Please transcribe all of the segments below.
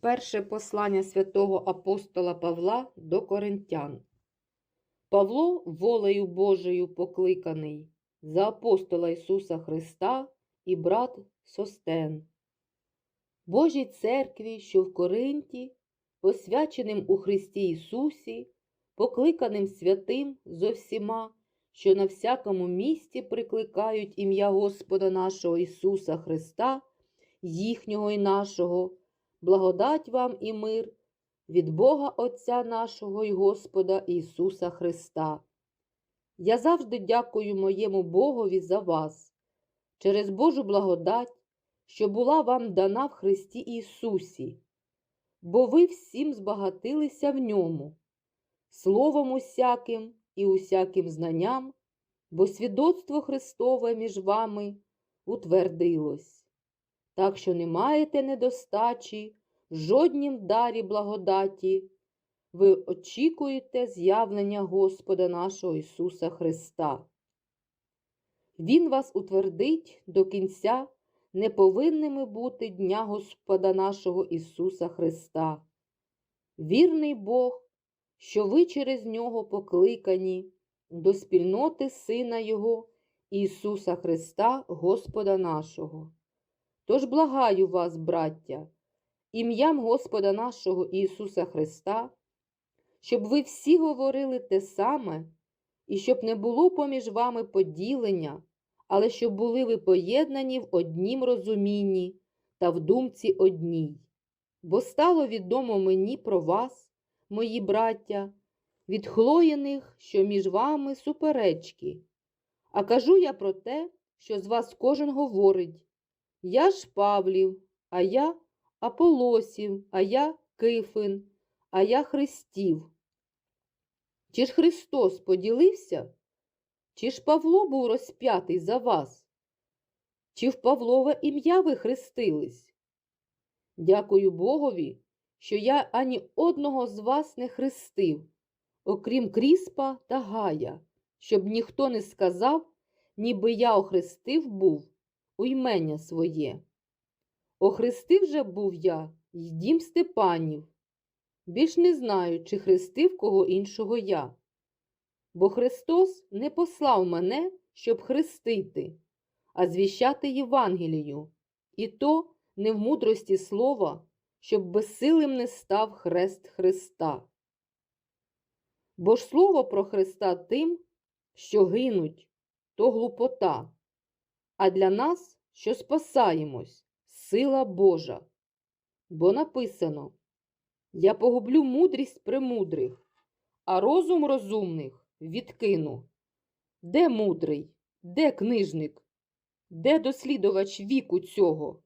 Перше послання святого апостола Павла до Коринтян. Павло волею Божою покликаний за апостола Ісуса Христа і брат Состен. Божій церкві, що в Коринті, посвяченим у Христі Ісусі, покликаним святим зо всіма, що на всякому місці прикликають ім'я Господа нашого Ісуса Христа, їхнього і нашого, благодать вам і мир від Бога Отця нашого і Господа Ісуса Христа. Я завжди дякую моєму Богові за вас, через Божу благодать, що була вам дана в Христі Ісусі, бо ви всім збагатилися в ньому, словом усяким і усяким знанням, бо свідоцтво Христове між вами утвердилось. Так що не маєте недостачі жоднім дарі благодаті, ви очікуєте з'явлення Господа нашого Ісуса Христа. Він вас утвердить до кінця неповинними бути Дня Господа нашого Ісуса Христа. Вірний Бог, що ви через Нього покликані до спільноти Сина Його Ісуса Христа, Господа нашого. Тож благаю вас, браття, ім'ям Господа нашого Ісуса Христа, щоб ви всі говорили те саме, і щоб не було поміж вами поділення, але щоб були ви поєднані в однім розумінні та в думці одній. Бо стало відомо мені про вас, мої браття, від хлоєних, що між вами суперечки. А кажу я про те, що з вас кожен говорить. Я ж Павлів, а я Аполосів, а я Кифин, а я Христів. Чи ж Христос поділився? Чи ж Павло був розп'ятий за вас? Чи в Павлове ім'я ви хрестились? Дякую Богові, що я ані одного з вас не хрестив, окрім Кріспа та Гая, щоб ніхто не сказав, ніби я охрестив був у ймення своє. Охрестив же був я й дім Степанів. Більш не знаю, чи хрестив кого іншого я. Бо Христос не послав мене, щоб хрестити, а звіщати Євангелію, і то не в мудрості слова, щоб безсилим не став хрест Христа. Бо ж слово про Христа тим, що гинуть, то глупота, а для нас, що спасаємось, сила Божа. Бо написано Я погублю мудрість премудрих, а розум розумних відкину. Де мудрий, де книжник, де дослідувач віку цього?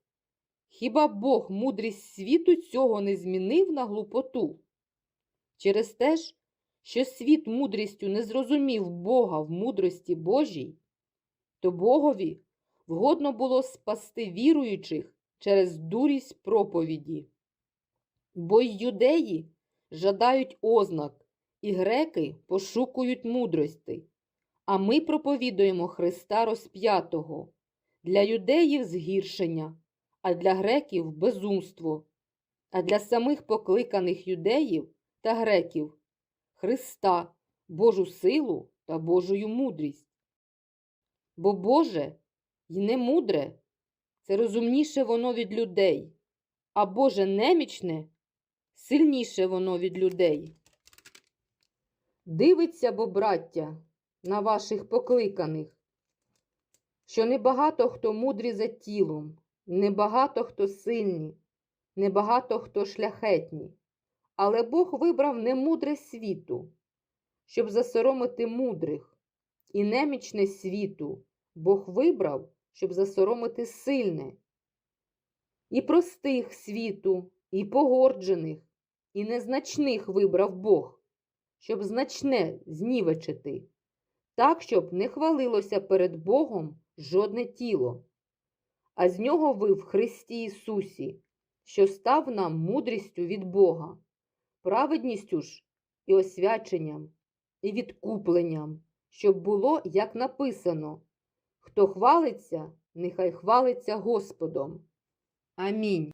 Хіба Бог мудрість світу цього не змінив на глупоту? Через те ж, що світ мудрістю не зрозумів Бога в мудрості Божій, то Богові вгодно було спасти віруючих через дурість проповіді. Бо й юдеї жадають ознак, і греки пошукують мудрости, а ми проповідуємо Христа розп'ятого, для юдеїв згіршення, а для греків безумство, а для самих покликаних юдеїв та греків Христа, Божу силу та Божою мудрість. Бо Боже й не мудре, це розумніше воно від людей, а Боже немічне сильніше воно від людей. Дивиться, бо, браття, на ваших покликаних, що небагато хто мудрі за тілом, небагато хто сильні, небагато хто шляхетні, але Бог вибрав немудре світу, щоб засоромити мудрих, і немічне світу Бог вибрав, щоб засоромити сильне, і простих світу, і погорджених, і незначних вибрав Бог, щоб значне знівечити, так, щоб не хвалилося перед Богом жодне тіло, а з нього ви в Христі Ісусі, що став нам мудрістю від Бога, праведністю ж і освяченням, і відкупленням, щоб було, як написано. Хто хвалиться, нехай хвалиться Господом. Амінь.